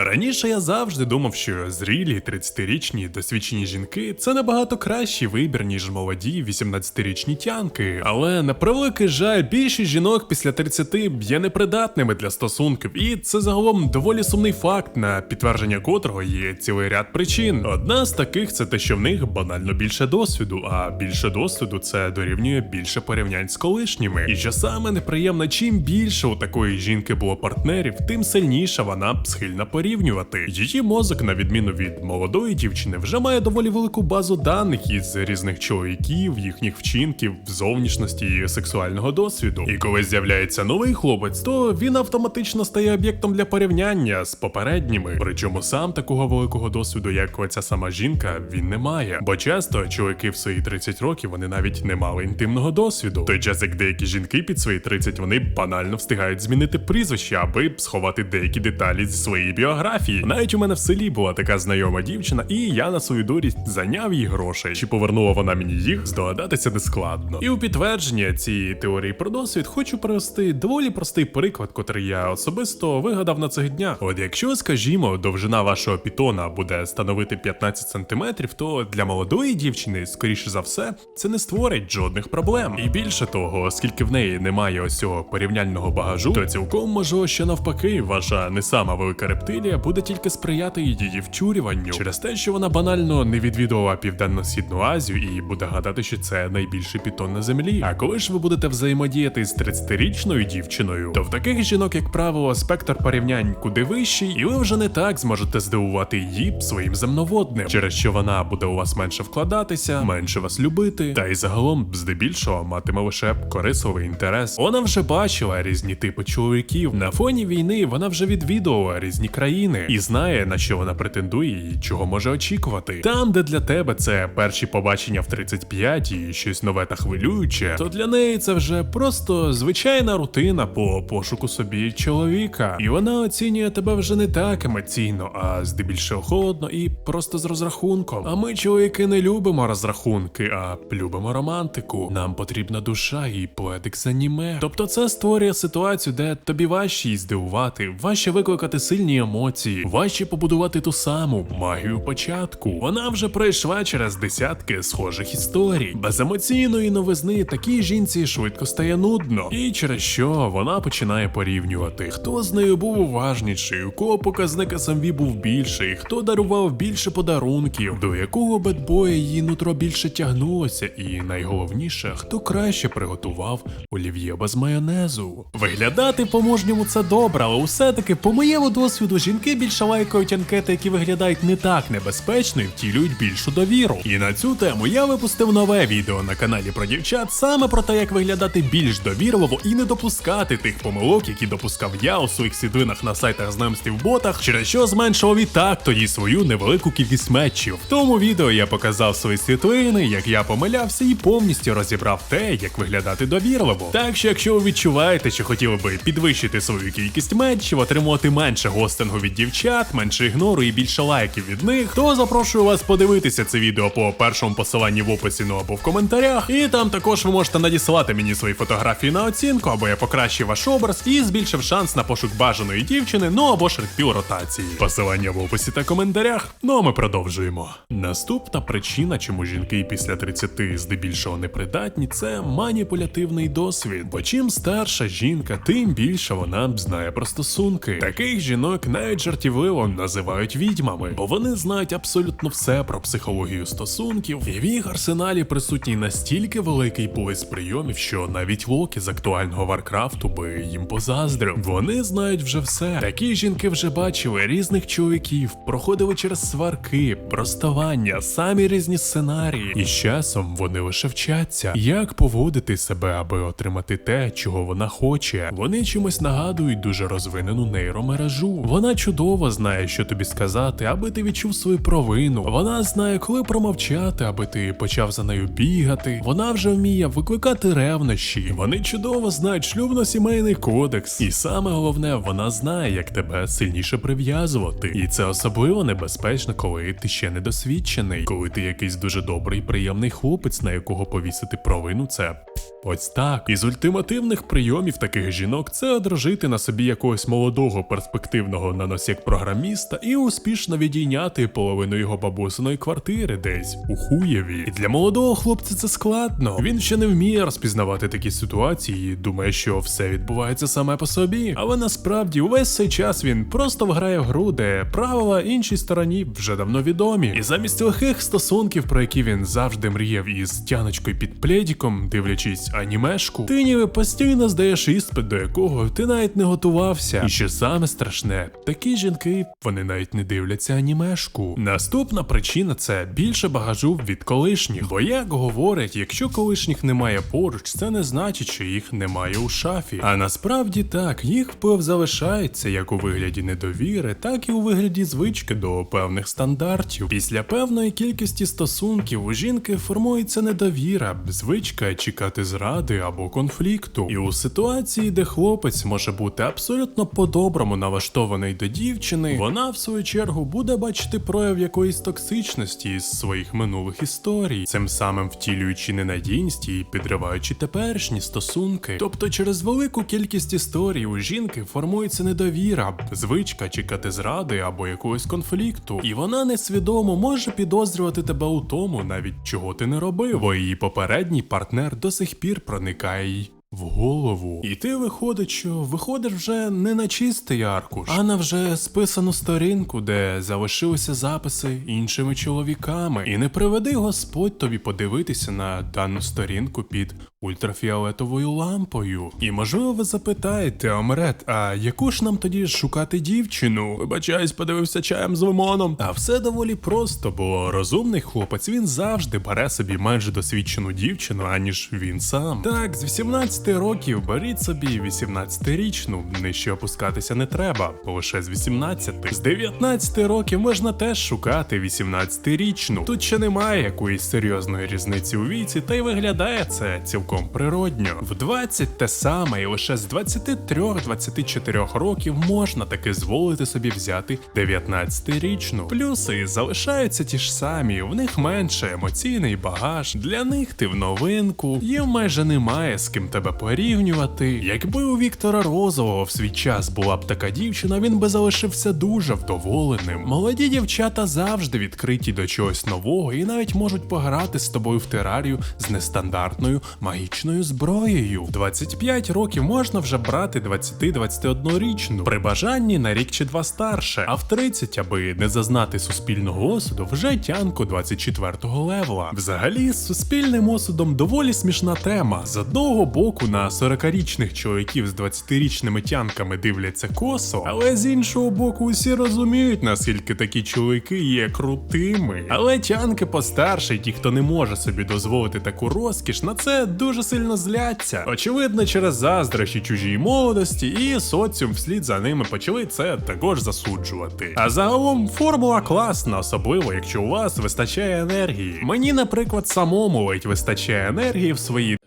Раніше я завжди думав, що зрілі 30-річні досвідчені жінки це набагато кращий вибір, ніж молоді 18-річні тянки. Але на превеликий жаль, більшість жінок після 30 є непридатними для стосунків, і це загалом доволі сумний факт, на підтвердження котрого є цілий ряд причин. Одна з таких це те, що в них банально більше досвіду, а більше досвіду це дорівнює більше порівнянь з колишніми. І що саме неприємно, чим більше у такої жінки було партнерів, тим сильніше вона схильна порівнювати. Її мозок, на відміну від молодої дівчини, вже має доволі велику базу даних із різних чоловіків, їхніх вчинків, зовнішності і сексуального досвіду. І коли з'являється новий хлопець, то він автоматично стає об'єктом для порівняння з попередніми. Причому сам такого великого досвіду, як оця сама жінка, він не має. Бо часто чоловіки в свої 30 років вони навіть не мали інтимного досвіду. Той час як деякі жінки під свої 30 вони банально встигають змінити прізвище, аби сховати деякі деталі зі своєї біографії. Навіть у мене в селі була така знайома дівчина, і я на свою дурість зайняв їй грошей. Чи повернула вона мені їх, здогадатися не складно. І у підтвердження цієї теорії про досвід хочу привести доволі простий приклад, котрий я особисто вигадав на цих днях. От якщо, скажімо, довжина вашого пітона буде становити 15 сантиметрів, то для молодої дівчини, скоріше за все, це не створить жодних проблем. І більше того, оскільки в неї немає ось цього порівняльного багажу, то цілком можливо, що навпаки, ваша не сама велика рептилія буде тільки сприяти її вчурюванню через те, що вона банально не відвідувала південно-східну Азію і буде гадати, що це найбільший пітон на землі. А коли ж ви будете взаємодіяти з 30-річною дівчиною, то в таких жінок, як правило, спектр порівнянь куди вищий, і ви вже не так зможете здивувати її своїм земноводним, через що вона буде у вас менше вкладатися, менше вас любити, та й загалом здебільшого матиме лише корисливий інтерес. Вона вже бачила різні типи чоловіків. На фоні війни вона вже відвідувала різні країни і знає на що вона претендує і чого може очікувати. Там, де для тебе це перші побачення в 35 і щось нове та хвилююче, то для неї це вже просто звичайна рутина по пошуку собі чоловіка. І вона оцінює тебе вже не так емоційно, а здебільшого холодно і просто з розрахунком. А ми, чоловіки, не любимо розрахунки, а любимо романтику. Нам потрібна душа і поетик з аніме. Тобто це створює ситуацію, де тобі важче її здивувати, важче викликати сильні емоції, важче побудувати ту саму магію початку. Вона вже пройшла через десятки схожих історій. Без емоційної новизни такій жінці швидко стає нудно, і через що вона починає порівнювати, хто з нею був уважніший, у кого показник SMV був більший, хто дарував більше подарунків, до якого бедбоя її нутро більше тягнулося, і найголовніше, хто краще приготував олів'є без майонезу. Виглядати по-можньому це добре, але все-таки, по моєму досвіду, жінки більше лайкають анкети, які виглядають не так небезпечно і втілюють більшу довіру. І на цю тему я випустив нове відео на каналі про дівчат, саме про те, як виглядати більш довірливо і не допускати тих помилок, які допускав я у своїх світлинах на сайтах знайомств ботах, через що зменшував і так тоді свою невелику кількість матчів. В тому відео я показав свої світлини, як я помилявся, і повністю розібрав те, як виглядати довірливо. Так що, якщо ви відчуваєте, що хотіли би підвищити свою кількість матчів, отримувати менше гостингу від дівчат, менше ігнору і більше лайків від них, то запрошую вас подивитися це відео по першому посиланні в описі ну або в коментарях. І там також ви можете надіслати мені свої фотографії на оцінку, або я покращив ваш образ і збільшив шанс на пошук бажаної дівчини, ну або рекпіл ротації. Посилання в описі та коментарях. Ну а ми продовжуємо. Наступна причина, чому жінки після 30 здебільшого непридатні, це маніпулятивний досвід. Бо чим старша жінка, тим більше вона знає про стосунки. Таких жінок навіть жартівливо називають відьмами, бо вони знають абсолютно все про психологію стосунків, і в їх арсеналі присутній настільки великий пояс прийомів, що навіть Локі з актуального Варкрафту би їм позаздрив. Вони знають вже все. Такі жінки вже бачили різних чоловіків, проходили через сварки, проставання, самі різні сценарії. І з часом вони лише вчаться, як поводити себе, аби отримати те, чого вона хоче. Вони чимось нагадують дуже розвинену нейромережу. Вона чудово знає, що тобі сказати, аби ти відчув свою провину. Вона знає, коли промовчати, аби ти почав за нею бігати. Вона вже вміє викликати ревнощі. Вони чудово знають шлюбно-сімейний кодекс. І саме головне, вона знає, як тебе сильніше прив'язувати. І це особливо небезпечно, коли ти ще недосвідчений, коли ти якийсь дуже добрий, приємний хлопець, на якого повісити провину, це. Ось так. Із ультимативних прийомів таких жінок це одружити на собі якогось молодого перспективного на нос як програміста і успішно відійняти половину його бабусиної квартири десь у хуєві. І для молодого хлопця це складно. Він ще не вміє розпізнавати такі ситуації, думає, що все відбувається саме по собі. Але насправді увесь цей час він просто вграє в гру, де правила іншій стороні вже давно відомі. І замість лихих стосунків, про які він завжди мріяв із тяночкою під пледіком, дивлячись анімешку, ти ніби постійно здаєш іспит, до якого ти навіть не готувався. І що саме страшне, такі жінки вони навіть не дивляться анімешку. Наступна причина це більше багажу від колишніх. Бо як говорять, якщо колишніх немає поруч, це не значить, що їх немає у шафі. А насправді так, їх вплив залишається як у вигляді недовіри, так і у вигляді звички до певних стандартів. Після певної кількості стосунків у жінки формується недовіра, звичка чекати зради або конфлікту. І у ситуації, де хлопець може бути абсолютно по-доброму налаштований до дівчини, вона в свою чергу буде бачити прояв якоїсь токсичності із своїх минулих історій, цим самим втілюючи ненадійність і підриваючи теперішні стосунки. Тобто, через велику кількість історій у жінки формується недовіра, звичка чекати зради або якогось конфлікту, і вона несвідомо може підозрювати тебе у тому, навіть чого ти не робив, бо її попередній партнер до сих пір проникає в голову. І ти виходить, що виходиш вже не на чистий аркуш, а на вже списану сторінку, де залишилися записи іншими чоловіками. І не приведи Господь тобі подивитися на дану сторінку під ультрафіолетовою лампою. І можливо ви запитаєте, Омрет, а яку ж нам тоді шукати дівчину? Вибачаюсь, подивився чаєм з лимоном. А все доволі просто, бо розумний хлопець він завжди бере собі менш досвідчену дівчину, аніж він сам. Так, з 18 років беріть собі 18-річну, нижче опускатися не треба, лише з 18. З 19 років можна теж шукати 18-річну. Тут ще немає якоїсь серйозної різниці у віці, та й виглядає це цілком природньо. В 20 те саме, і лише з 23-24 років можна таки зволити собі взяти 19-річну. Плюси залишаються ті ж самі, в них менше емоційний багаж. Для них ти в новинку, їм майже немає з ким тебе порівнювати. Якби у Віктора Розового в свій час була б така дівчина, він би залишився дуже вдоволеним. Молоді дівчата завжди відкриті до чогось нового і навіть можуть пограти з тобою в терарію з нестандартною магічною зброєю. В 25 років можна вже брати 20-21 річну, при бажанні на рік чи два старше, а в 30, аби не зазнати суспільного осуду, вже тянку 24-го левела. Взагалі, з суспільним осудом доволі смішна тема. З одного боку на 40-річних чоловіків з 20-річними тянками дивляться косо, але з іншого боку, усі розуміють, наскільки такі чоловіки є крутими. Але тянки постарше, ті, хто не може собі дозволити таку розкіш, на це дуже сильно зляться. Очевидно, через заздрощі чужій молодості, і соціум вслід за ними почали це також засуджувати. А загалом формула класна, особливо якщо у вас вистачає енергії. Мені, наприклад, самому ледь вистачає енергії в своїй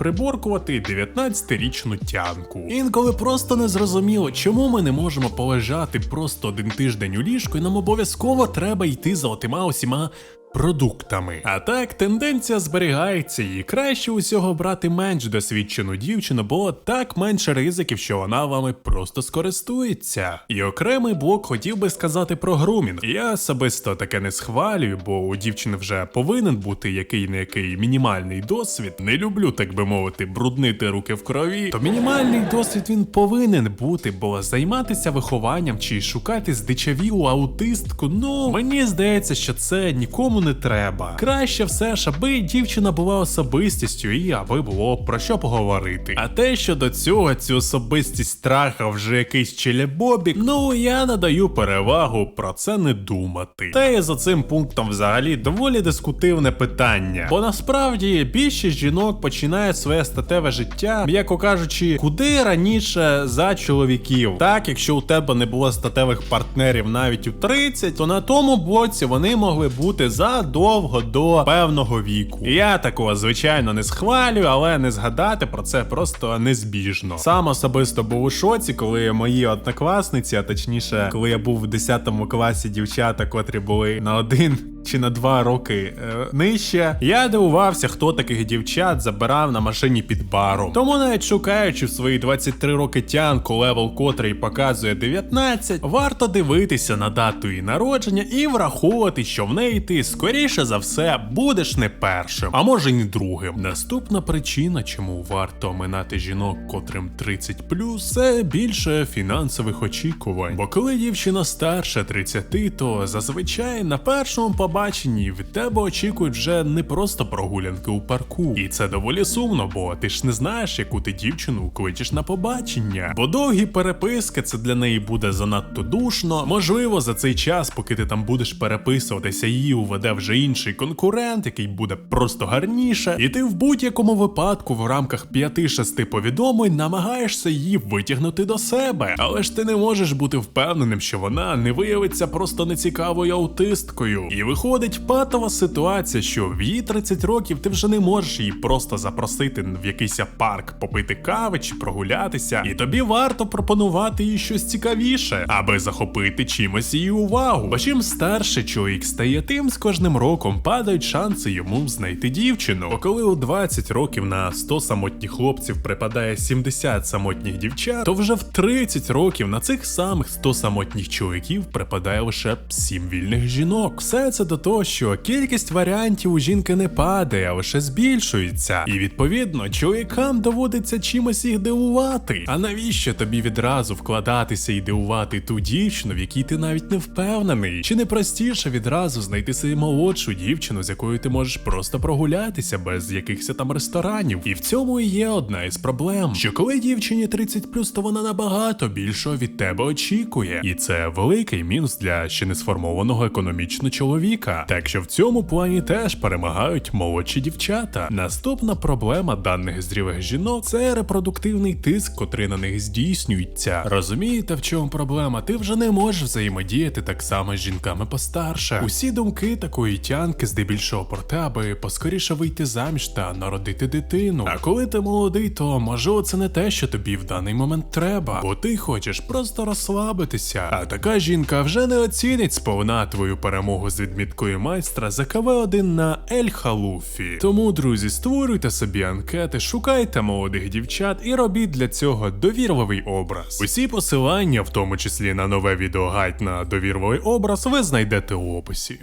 приборкувати 19-річну тянку. Інколи просто не зрозуміло, чому ми не можемо полежати просто один тиждень у ліжку, і нам обов'язково треба йти за отима усіма. Продуктами. А так, тенденція зберігається, і краще усього брати менш досвідчену дівчину, бо так менше ризиків, що вона вами просто скористується. І окремий блок хотів би сказати про грумінг. Я особисто таке не схвалюю, бо у дівчини вже повинен бути який не який мінімальний досвід. Не люблю, так би мовити, бруднити руки в крові. То мінімальний досвід він повинен бути, бо займатися вихованням чи шукати здичавілу аутистку. Ну мені здається, що це нікому не треба. Краще все ж, аби дівчина була особистістю і аби було про що поговорити. А те, що до цього цю особистість страха вже якийсь челебобік, ну я надаю перевагу про це не думати. Та і за цим пунктом взагалі доволі дискутивне питання. Бо насправді більшість жінок починають своє статеве життя, м'яко кажучи, куди раніше за чоловіків. Так, якщо у тебе не було статевих партнерів навіть у 30, то на тому боці вони могли бути задовго до певного віку. Я такого звичайно не схвалюю, але не згадати про це просто незбіжно. Сам особисто був у шоці, коли мої однокласниці, а точніше, коли я був в 10 класі дівчата, котрі були на один чи на 2 роки е, нижче. Я дивувався, хто таких дівчат забирав на машині під баром. Тому навіть шукаючи в свої 23 роки тянку, левел котрий показує 19, варто дивитися на дату її народження і враховувати, що в неї ти скоріше за все будеш не першим, а може й не другим. Наступна причина, чому варто оминати жінок, котрим 30 це більше фінансових очікувань. Бо коли дівчина старше 30, то зазвичай на першому побаченні від тебе очікують вже не просто прогулянки у парку. І це доволі сумно, бо ти ж не знаєш, яку ти дівчину кличеш на побачення. Бо довгі переписки це для неї буде занадто душно. Можливо, за цей час, поки ти там будеш переписуватися, її уведе вже інший конкурент, який буде просто гарніше. І ти в будь-якому випадку в рамках 5-6 повідомлень намагаєшся її витягнути до себе. Але ж ти не можеш бути впевненим, що вона не виявиться просто нецікавою аутисткою. І виходить патова ситуація, що в її 30 років ти вже не можеш її просто запросити в якийсь парк попити кави чи прогулятися. І тобі варто пропонувати їй щось цікавіше, аби захопити чимось її увагу. Бо чим старше чоловік стає, тим з кожним роком падають шанси йому знайти дівчину. Бо коли у 20 років на 100 самотніх хлопців припадає 70 самотніх дівчат, то вже в 30 років на цих самих 100 самотніх чоловіків припадає лише 7 вільних жінок. Все це до того, що кількість варіантів у жінки не падає, а лише збільшується. І відповідно чоловікам доводиться чимось їх дивувати. А навіщо тобі відразу вкладатися і дивувати ту дівчину, в якій ти навіть не впевнений? Чи не простіше відразу знайти собі молодшу дівчину, з якою ти можеш просто прогулятися без якихось там ресторанів? І в цьому і є одна із проблем, що коли дівчині 30 то вона набагато більшого від тебе очікує, і це великий мінус для ще не сформованого економічно чоловіка. Так що в цьому плані теж перемагають молодші дівчата. Наступна проблема даних зрілих жінок це репродуктивний тиск, котрий на них здійснюється. Розумієте, в чому проблема? Ти вже не можеш взаємодіяти так само з жінками постарше. Усі думки такої тянки здебільшого про те, аби поскоріше вийти заміж та народити дитину. А коли ти молодий, то можливо це не те, що тобі в даний момент треба, бо ти хочеш просто розслабитися. А така жінка вже не оцінить сповна твою перемогу з відміткою майстра за КВ-1 на Ель Халуфі. Тому, друзі, створюйте собі анкети, шукайте молодих дівчат і робіть для цього довірливий образ. Усі посилання, в тому числі на нове відео гайд на довірливий образ, ви знайдете у описі.